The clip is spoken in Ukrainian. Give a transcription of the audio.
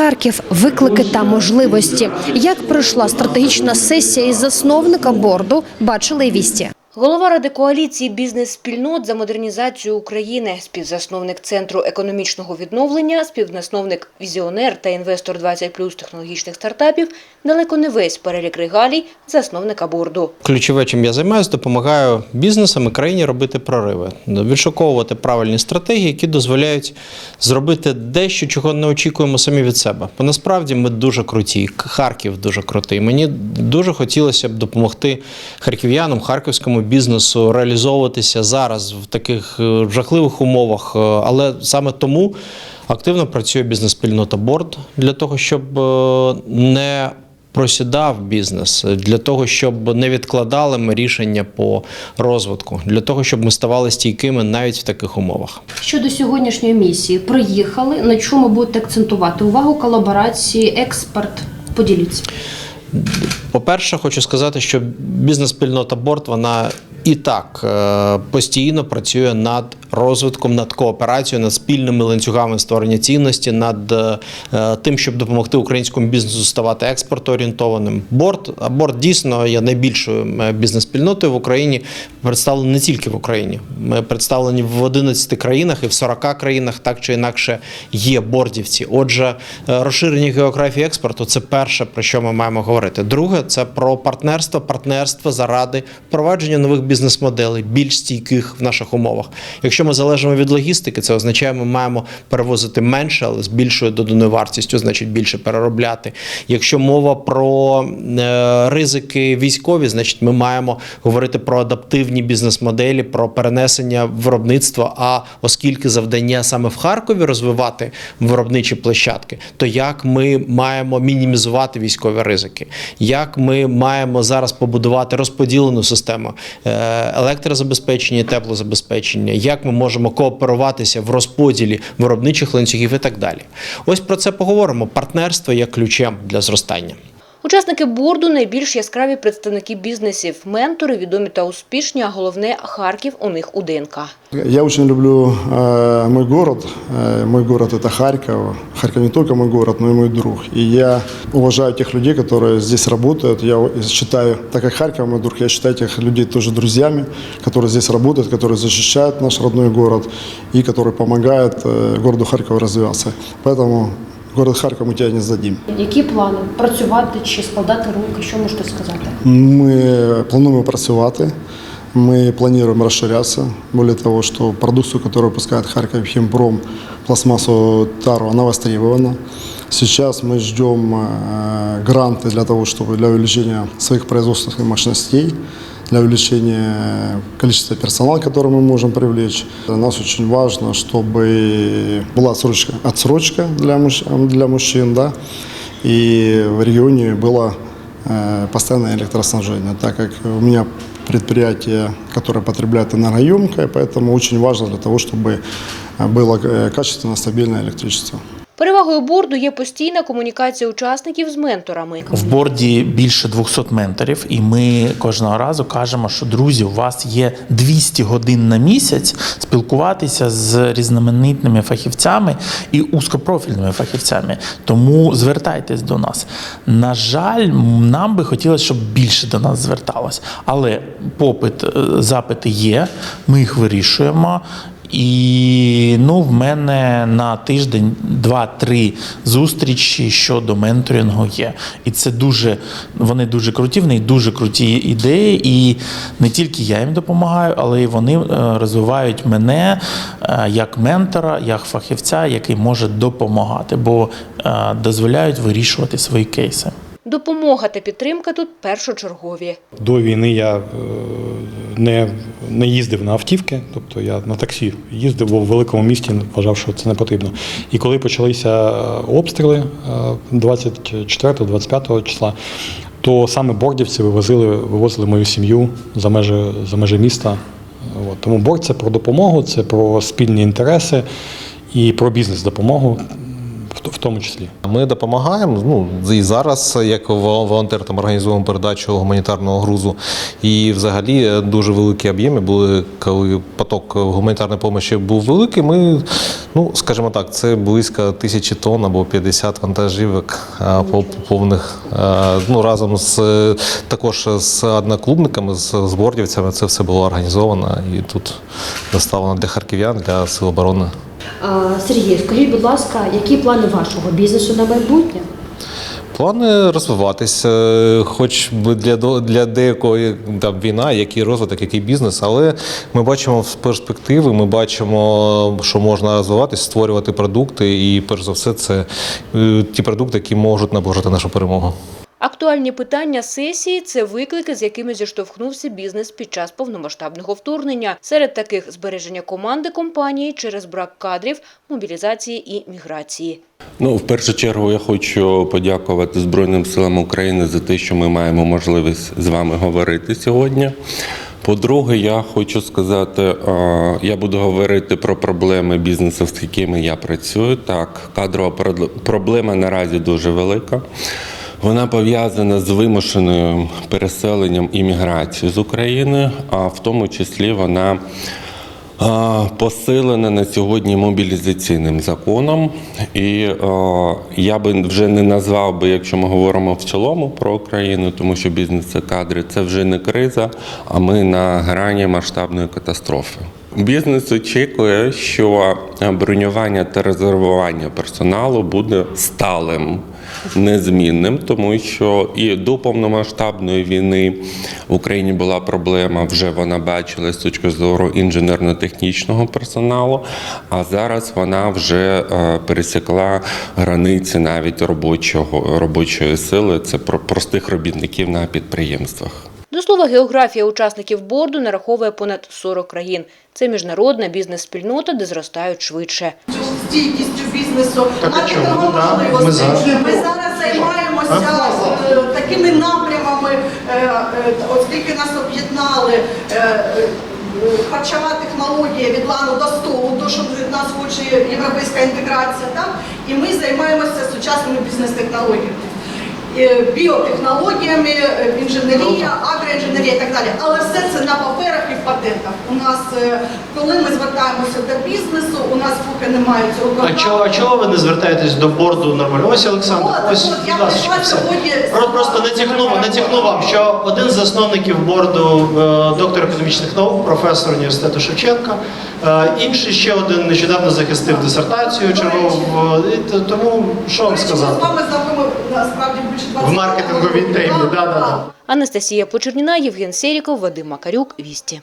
Харків, виклики та можливості. Як пройшла стратегічна сесія із засновника борду, бачили вісті. Голова Ради коаліції бізнес-спільнот за модернізацію України, співзасновник Центру економічного відновлення, співзасновник візіонер та інвестор 20 плюс технологічних стартапів, далеко не весь перелік регалій засновника борду. Ключове, чим я займаюся, допомагаю бізнесам і країні робити прориви, відшуковувати правильні стратегії, які дозволяють зробити дещо, чого не очікуємо самі від себе. Бо насправді ми дуже круті. Харків дуже крутий. Мені дуже хотілося б допомогти харків'янам, харківському бізнесу реалізовуватися зараз в таких е, жахливих умовах. Е, Але саме тому активно працює бізнес-спільнота борд для того, щоб е, не просідав бізнес для того, щоб не відкладали ми рішення по розвитку, для того, щоб ми ставали стійкими навіть в таких умовах. Щодо сьогоднішньої місії, приїхали. На чому будете акцентувати увагу колаборації, експорт? Поділіться. По-перше, хочу сказати, що бізнес-спільнота борт вона і так е, постійно працює над розвитком, над кооперацією, над спільними ланцюгами створення цінності, над е, тим, щоб допомогти українському бізнесу ставати експортоорієнтованим. Борт, борт дійсно є найбільшою е, бізнес-спільнотою в Україні. Представлені не тільки в Україні. Ми представлені в 11 країнах і в 40 країнах, так чи інакше є бордівці. Отже, розширення географії експорту це перше, про що ми маємо говорити. Друге, це про партнерство, партнерство заради впровадження нових бізнес-моделей, більш стійких в наших умовах. Якщо ми залежимо від логістики, це означає, ми маємо перевозити менше, але з більшою доданою вартістю, значить більше переробляти. Якщо мова про е, ризики військові, значить ми маємо говорити про адаптивні бізнес-моделі, про перенесення виробництва. А оскільки завдання саме в Харкові розвивати виробничі площадки, то як ми маємо мінімізувати військові ризики, як ми маємо зараз побудувати розподілену систему е, електрозабезпечення, теплозабезпечення, як ми можемо кооперуватися в розподілі виробничих ланцюгів і так далі. Ось про це поговоримо. Партнерство є ключем для зростання. Учасники борду найбільш яскраві представники бізнесів, ментори, відомі та успішні, а головне Харків у них у ДНК. Я очень люблю э, мой город. Э, мой город это Харьков. Харьков не только мой город, но и мой друг. И я уважаю тех людей, которые здесь работают. Я считаю, так как Харьков мой друг, я считаю этих людей тоже друзьями, которые здесь работают, которые защищают наш родной город и которые помогают э, городу Харьков развиваться. Поэтому город Харьков мы тебя не сдадим. Які плани? Працювати чи складати руки? Що можете сказати? Ми плануємо працювати. Мы планируем расширяться. Более того, что продукцию, которую выпускает Харьков Химпром, пластмассовую тару, она востребована. Сейчас мы ждем э, гранты для того, чтобы для увеличения своих производственных мощностей, Для увеличения количества персонала, который мы можем привлечь. Для нас очень важно, чтобы была отсрочка, отсрочка для, мужч- для мужчин, да, и в регионе было э, постоянное электроснабжение, так как у меня предприятие, которое потребляет энергоемкое, поэтому очень важно для того, чтобы э, было э, качественное, стабильное электричество. Перевагою борду є постійна комунікація учасників з менторами. В борді більше 200 менторів, і ми кожного разу кажемо, що друзі, у вас є 200 годин на місяць спілкуватися з різноманітними фахівцями і узкопрофільними фахівцями. Тому звертайтесь до нас. На жаль, нам би хотілося, щоб більше до нас зверталось, але попит, е, запити є, ми їх вирішуємо. І ну, в мене на тиждень два-три зустрічі щодо менторингу є. І це дуже, вони дуже круті, в них дуже круті ідеї. І не тільки я їм допомагаю, але й вони е, розвивають мене е, як ментора, як фахівця, який може допомагати, бо е, дозволяють вирішувати свої кейси. Допомога та підтримка тут першочергові. До війни я не, не їздив на автівки, тобто я на таксі їздив бо в великому місті, вважав, що це не потрібно. І коли почалися е, обстріли 24-25 числа, то саме бордівці вивозили, вивозили мою сім'ю за межі, за межі міста. От. Тому борд це про допомогу, це про спільні інтереси і про бізнес-допомогу. в, в тому числі. Ми допомагаємо. Ну і зараз, як волонтер, там організуємо передачу гуманітарного грузу. І взагалі дуже великі об'єми були, коли поток гуманітарної допомоги був великий. Ми, ну скажімо так, це близько тисячі тонн або 50 вантажівок по- повних. Ну разом з також з одноклубниками, з збордівцями, це все було організовано і тут доставлено для харків'ян, для сил оборони. Сергій, скажіть, будь ласка, які плани вашого бізнесу на майбутнє? Плани розвиватися, хоч для для деякої там війна, який розвиток, який бізнес, але ми бачимо в перспективи, ми бачимо, що можна розвиватися, створювати продукти, і перш за все, це е, ті продукти, які можуть наближати нашу перемогу. Актуальні питання сесії це виклики, з якими зіштовхнувся бізнес під час повномасштабного вторгнення. Серед таких збереження команди компанії через брак кадрів, мобілізації і міграції. Ну, в першу чергу я хочу подякувати Збройним силам України за те, що ми маємо можливість з вами говорити сьогодні. По-друге, я хочу сказати, я буду говорити про проблеми бізнесу, з якими я працюю. Так, кадрова проблема наразі дуже велика. Вона пов'язана з вимушеним переселенням і міграцією з України, а в тому числі вона посилена на сьогодні мобілізаційним законом. І я би вже не назвав би, якщо ми говоримо в цілому про Україну, тому що бізнес це кадри це вже не криза, а ми на грані масштабної катастрофи. Бізнес очікує, що бронювання та резервування персоналу буде сталим, незмінним, тому що і до повномасштабної війни в Україні була проблема, вже вона бачила з точки зору інженерно-технічного персоналу. А зараз вона вже е, пересікла границі навіть робочого робочої сили. Це про простих робітників на підприємствах. До слова, географія учасників борду нараховує понад 40 країн. Це міжнародна бізнес-спільнота, де зростають швидше. стійкістю бізнесу, Так, а а чому? такого Да, ми можливості. Ми зараз займаємося е, такими напрямами, е, е, оскільки нас об'єднали. Харчова технологія від лану до столу, то що від нас хоче європейська інтеграція, так? і ми займаємося сучасними бізнес-технологіями. Е, Біотехнологіями, е, інженерія, агроінженерія і так далі. Але все це на паперах і в патентах. У нас, е, коли ми звертаємося до бізнесу, у нас поки немає цього А чого, а чого ви не звертаєтесь до борду нормально? Ось Олександр, От, ось от, я прийшла сьогодні Просто натякну, натякну вам, що один з засновників борду е, доктор економічних наук, професор університету Шевченка, е, інший ще один нещодавно захистив дисертацію чергову. Тому що вам Ми з сказати? вами насправді більше 20 В маркетинговій темі, Так, да, да, да. так. Анастасія Почерніна, Євген Серіков, Вадим Макарюк, Вісті.